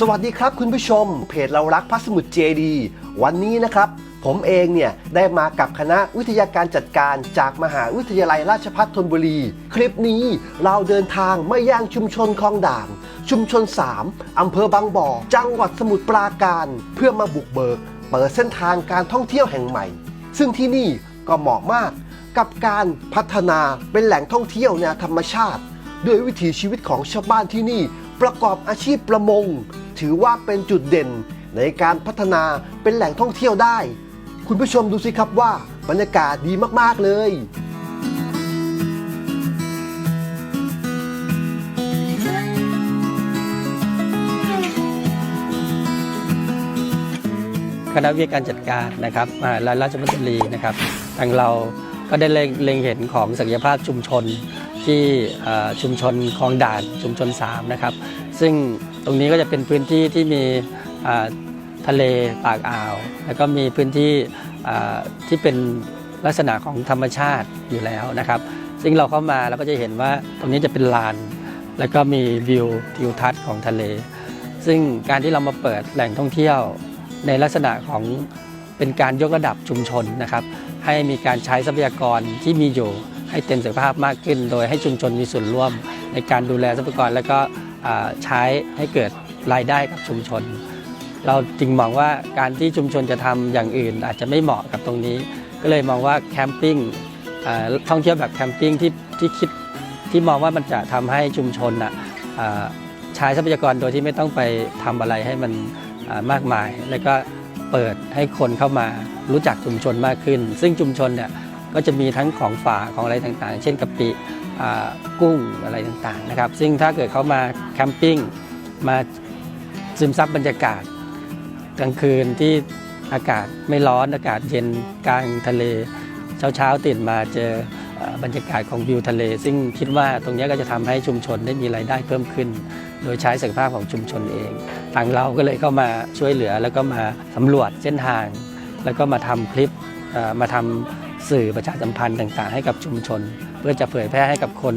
สวัสดีครับคุณผู้ชม เพจเรารักพระสมุทรเจดี วันนี้นะครับ ผมเองเนี่ย ได้มากับคณะวิทยาการจัดการจากมหาวิทยาลัยราชภัฏธนบุรี คลิปนี้เราเดินทางมาย่างชุมชนคลองด่าน ชุมชน 3อำเภอบางบ่อ จังหวัดสมุทรปราการ เพื่อมาบุกเบิก เปิดเส้นทางการท่องเที่ยวแห่งใหม่ ซึ่งที่นี่ก็เหมาะมากกับการพัฒนาเป็นแหล่งท่องเที่ยวแนวธรรมชาติ ด้วยวิถีชีวิตของชาวบ้านที่นี่ ประกอบอาชีพประมง ถือว่าเป็นจุดเด่นในการพัฒนาเป็นแหล่งท่องเที่ยวได้ คุณผู้ชมดูสิครับว่าบรรยากาศดีมาก ๆ เลยคณะวิทยาการจัดการนะครับมหาลัยราชมัตรีนะครับ ทางเราก็ได้เล็งเห็นของศักยภาพชุมชน ที่ชุมชนคลองด่านชุมชน 3 นะครับ ซึ่งตรงนี้ก็จะเป็นพื้นที่ที่มีทะเลปากอ่าว แล้วก็มีพื้นที่ที่เป็นลักษณะของธรรมชาติอยู่แล้วนะครับ ซึ่งเราเข้ามาเราก็จะเห็นว่าตรงนี้จะเป็นลาน แล้วก็มีวิวทิวทัศน์ของทะเล ซึ่งการที่เรามาเปิดแหล่งท่องเที่ยวในลักษณะของเป็นการยกระดับชุมชนนะครับ ให้มีการใช้ทรัพยากรที่มีอยู่ ให้เต็มศักยภาพมากขึ้น โดยให้ชุมชนมีส่วนร่วม ในการดูแลทรัพยากรแล้วก็ใช้ให้เกิดรายได้กับชุมชน เราจึงมองว่าการที่ชุมชนจะทำอย่างอื่น อาจจะไม่เหมาะกับตรงนี้ ก็เลยมองว่าแคมปิ้งท่องเที่ยวแบบแคมปิ้งที่ที่คิดที่มองว่ามันจะทำให้ชุมชนอะใช้ทรัพยากรโดยที่ไม่ต้องไปทำอะไรให้มันมากมาย แล้วก็เปิดให้คนเข้ามารู้จักชุมชนมากขึ้น ซึ่งชุมชนเนี่ย ก็จะมีทั้งของฝากของอะไรต่างๆ เช่นกะปิกุ้งอะไรต่างๆนะครับ ซึ่งถ้าเกิดเขามาแคมปิ้งมาซึมซับบรรยากาศกลางคืนที่อากาศไม่ร้อนอากาศเย็นกลางทะเล เช้าๆตื่นมาเจออบรรยากาศของวิวทะเล ซึ่งคิดว่าตรงนี้ก็จะทำให้ชุมชนได้มีรายได้เพิ่มขึ้น โดยใช้ศักยภาพของชุมชนเอง ทางเราก็เลยเข้ามาช่วยเหลือแล้วก็มาสำรวจเส้นทาง แล้วก็มาทำคลิปมาทำ สื่อประชาสัมพันธ์ต่างๆ ให้กับชุมชน เพื่อจะเผยแพร่ให้กับคน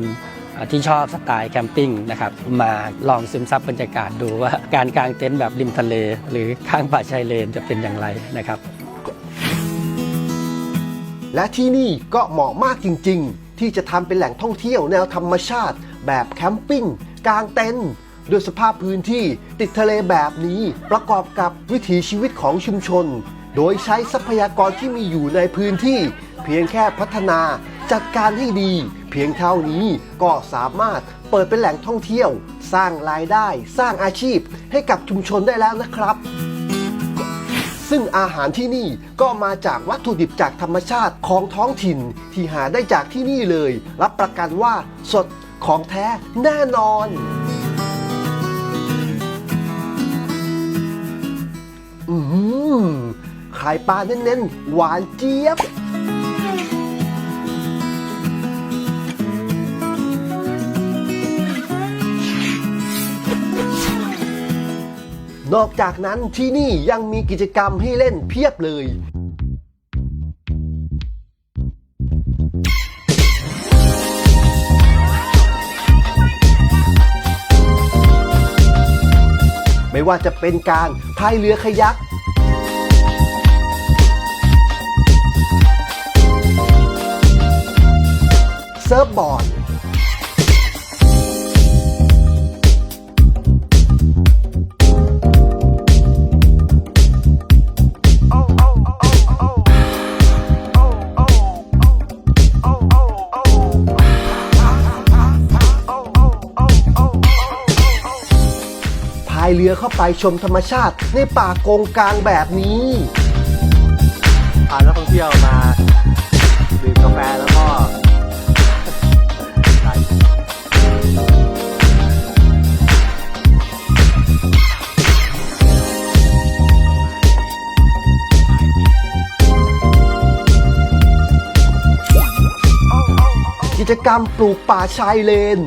ที่ชอบสไตล์แคมปิ้งนะครับมาลองซึมซับบรรยากาศดูว่าการกางเต็นท์แบบริมทะเล หรือข้างป่าชายเลนจะเป็นอย่างไรนะครับและที่นี่ก็เหมาะมากจริง ๆ ที่จะทำเป็นแหล่งท่องเที่ยวแนวธรรมชาติ แบบแคมปิ้งกางเต็นท์ด้วยสภาพพื้นที่ติดทะเลแบบนี้ประกอบกับวิถีชีวิตของชุมชน โดยใช้ทรัพยากรที่มีอยู่ในพื้นที่ พียงแค่พัฒนาจัดการให้ดี เพียงเท่านี้ก็สามารถเปิดเป็นแหล่งท่องเที่ยว สร้างรายได้ สร้างอาชีพให้กับชุมชนได้แล้วนะครับ ซึ่งอาหารที่นี่ก็มาจากวัตถุดิบจากธรรมชาติของท้องถิ่นที่หาได้จากที่นี่เลย รับประกันว่าสดของแท้แน่นอน อืมขายปลาเน้นๆ หวานเจี๊ยบ นอกจากนั้นที่นี่ยังมีกิจกรรมให้เล่นเพียบเลย ไม่ว่าจะเป็นการพายเรือขยัก เซิร์ฟบอร์ด เรือเข้าไปชมธรรมชาติ ในป่าโกงกลางแบบนี้พานักท่องเที่ยวมาดื่มกาแฟแล้วก็กิจกรรมปลูกป่าชายเลน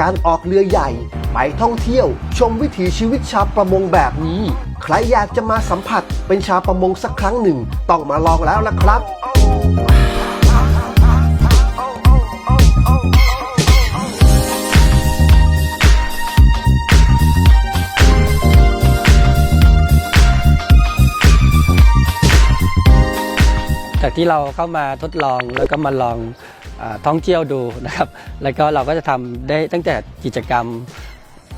การออกเรือใหญ่ ไปท่องเที่ยว ชมวิถีชีวิตชาวประมงแบบนี้ ใครอยากจะมาสัมผัสเป็นชาวประมงสักครั้งหนึ่ง ต้องมาลองแล้วล่ะครับจากที่เราเข้ามาทดลองแล้วก็มาลอง ท่องเที่ยวดูนะครับ แล้วก็เราก็จะทำได้ตั้งแต่กิจกรรม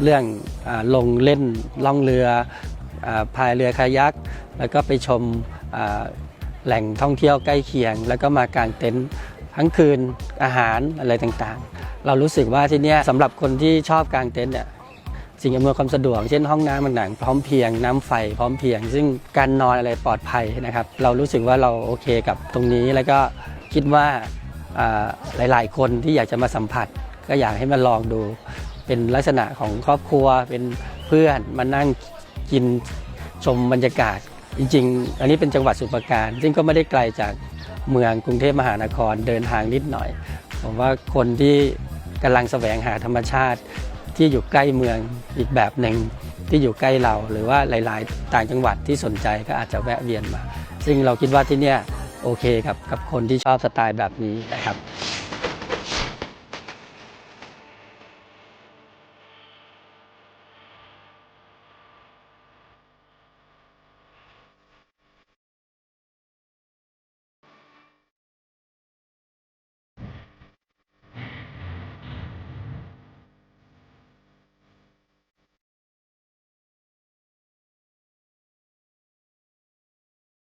เรื่องอลงเล่นล่องเรืออพายเรือคายัก แล้วก็ไปชมแหล่งท่องเที่ยวใกล้เคียง แล้วก็มากางเต็นท์ทั้งคืนอาหารอะไรต่างๆ เรารู้สึกว่าที่เนี่ยสำหรับคนที่ชอบกางเต็นท์เนี่ยสิ่งอำนวยความสะดวกเช่นห้องน้ำต่างๆพร้อมเพียงน้ำไฟพร้อมเพียง ซึ่งการนอนอะไรปลอดภัยนะครับ เรารู้สึกว่าเราโอเคกับตรงนี้แล้วก็คิดว่า หลาย ๆ คนที่อยากจะมาสัมผัส ก็อยากให้มาลองดู เป็นลักษณะของครอบครัวเป็นเพื่อนมานั่งกินชมบรรยากาศ จริง ๆ อันนี้เป็นจังหวัดสุพรปรการ ซึ่งก็ไม่ได้ไกลจากเมืองกรุงเทพมหานครเดินทางนิดหน่อย ผมว่าคนที่กำลังแสวงหาธรรมชาติ ที่อยู่ใกล้เมืองอีกแบบหนึ่งที่อยู่ใกล้เรา หรือว่าหลาย ๆ ต่างจังหวัดที่สนใจก็อาจจะแวะเวียนมา ซึ่งเราคิดว่าที่เนี่ย โอเคครับกับคนที่ชอบสไตล์แบบนี้นะครับ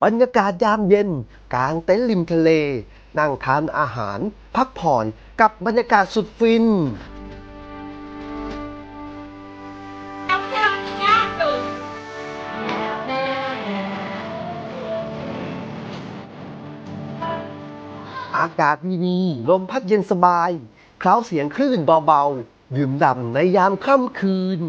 บรรยากาศยามเย็น กลางเต็นท์ริมทะเล นั่งทานอาหาร พักผ่อนกับบรรยากาศสุดฟิน อากาศดีๆลมพัดเย็นสบาย เคล้าเสียงคลื่นเบาๆ ดื่มด่ำในยามค่ำคืน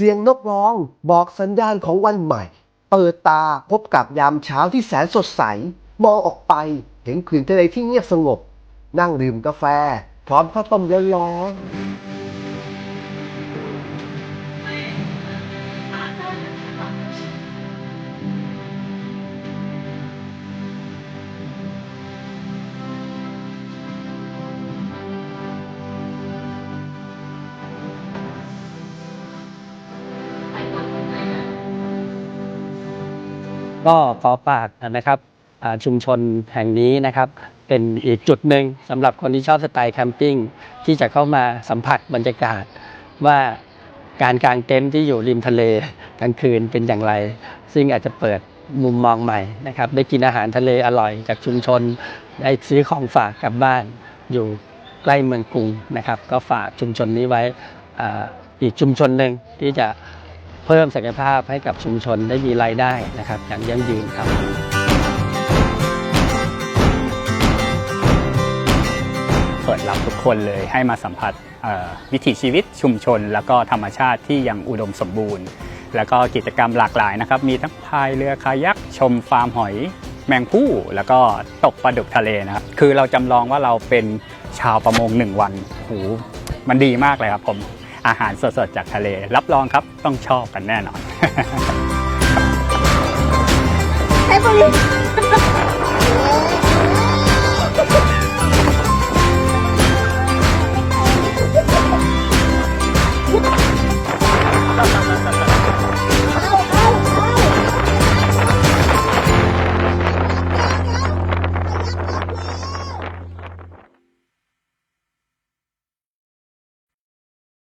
สียงนกร้องบอกสัญญาณของวันใหม่ เปิดตาพบกับยามเช้าที่แสนสดใส มองออกไปเห็นผืนทะเลที่เงียบสงบ นั่งดื่มกาแฟ พร้อมข้าวต้มร้อนๆ ก็ขอฝากนะครับชุมชนแห่งนี้นะครับ เป็นอีกจุดหนึ่งสำหรับคนที่ชอบสไตล์แคมปิ้งที่จะเข้ามาสัมผัสบรรยากาศว่าการกางเต็นท์ที่อยู่ริมทะเลกลางคืนเป็นอย่างไร ซึ่งอาจจะเปิดมุมมองใหม่นะครับ ได้กินอาหารทะเลอร่อยจากชุมชน ได้ซื้อของฝากกลับบ้านอยู่ใกล้เมืองกรุงนะครับ ก็ฝากชุมชนนี้ไว้อีกชุมชนหนึ่งที่จะ เพิ่มศักยภาพให้กับชุมชนได้มีรายได้นะครับอย่างยั่งยืนครับเปิดรับทุกคนเลยให้มาสัมผัสวิถีชีวิตชุมชน แล้วก็ธรรมชาติที่ยังอุดมสมบูรณ์ แล้วก็กิจกรรมหลากหลายนะครับ มีทั้งพายเรือคายักชมฟาร์มหอยแมงผู้แล้วก็ตกปลาดุกทะเลนะครับคือเราจำลองว่าเราเป็นชาวประมงหนึ่งวันโหมันดีมากเลยครับผม อาหารสดๆจากทะเล รับรองครับต้องชอบกันแน่นอน ให้บริ